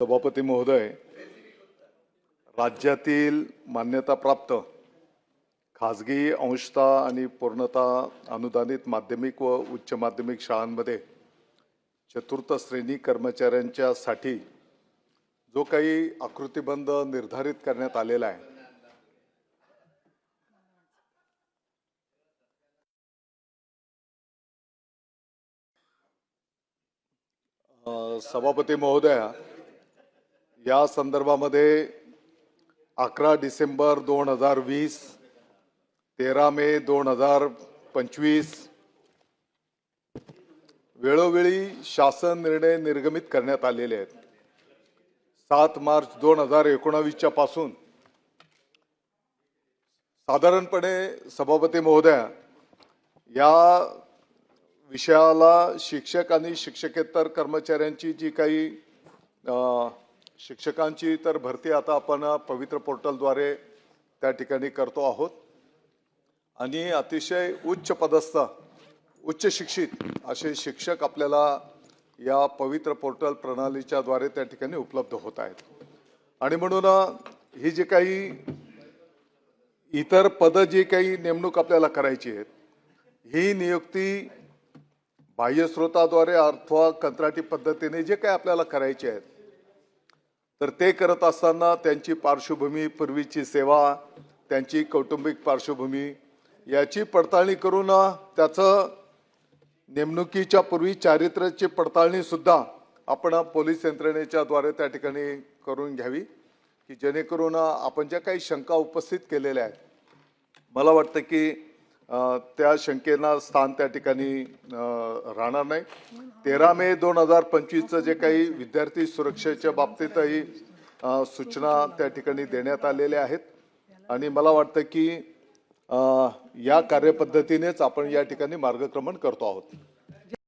सभापती महोदय राज्यातील मान्यताप्राप्त खाजगी अंशता आणि पूर्णता अनुदानित माध्यमिक व उच्च माध्यमिक शाळांमध्ये चतुर्थ श्रेणी कर्मचाऱ्यांच्या साठी जो काही आकृतीबंध निर्धारित करण्यात आलेला आहे. सभापती महोदया या संदर्भामध्ये अकरा डिसेंबर दोन हजार वीस तेरा मे दोन हजार पंचवीस वेळोवेळी शासन निर्णय निर्गमित करण्यात आलेले आहेत. सात मार्च दोन हजार एकोणावीसच्या पासून साधारणपणे सभापती महोदया या विषयाला शिक्षक आणि शिक्षकेतर कर्मचाऱ्यांची जी काही शिक्षकांची तर भरती आता आपण पवित्र पोर्टलद्वारे त्या ठिकाणी करतो आहोत. आणि अतिशय उच्च पदस्थ उच्च शिक्षित असे शिक्षक आपल्याला या पवित्र पोर्टल प्रणालीच्या द्वारे त्या ठिकाणी उपलब्ध होत आहेत. आणि म्हणून ही जी काही इतर पदं जी काही नेमणूक आपल्याला करायची आहेत ही नियुक्ती बाह्यस्रोताद्वारे अथवा कंत्राटी पद्धतीने जे काही आपल्याला करायचे आहेत तर ते करत असताना त्यांची पार्श्वभूमी पूर्वीची सेवा त्यांची कौटुंबिक पार्श्वभूमी याची पडताळणी करून त्याचं नेमणुकीच्या पूर्वी चारित्र्याची पडताळणी सुद्धा आपण पोलीस यंत्रणेच्या द्वारे त्या ठिकाणी करून घ्यावी की जेणेकरून आपण ज्या काही शंका उपस्थित केलेल्या आहेत मला वाटतं की त्या शंकेना स्थान त्या ठिकाणी राहणार नाही. तेरा मे दोन हजार पंचवीसचं जे काही विद्यार्थी सुरक्षेच्या बाबतीतही सूचना त्या ठिकाणी देण्यात आलेल्या आहेत. आणि मला वाटतं की या कार्यपद्धतीनेच आपण या ठिकाणी मार्गक्रमण करतो आहोत.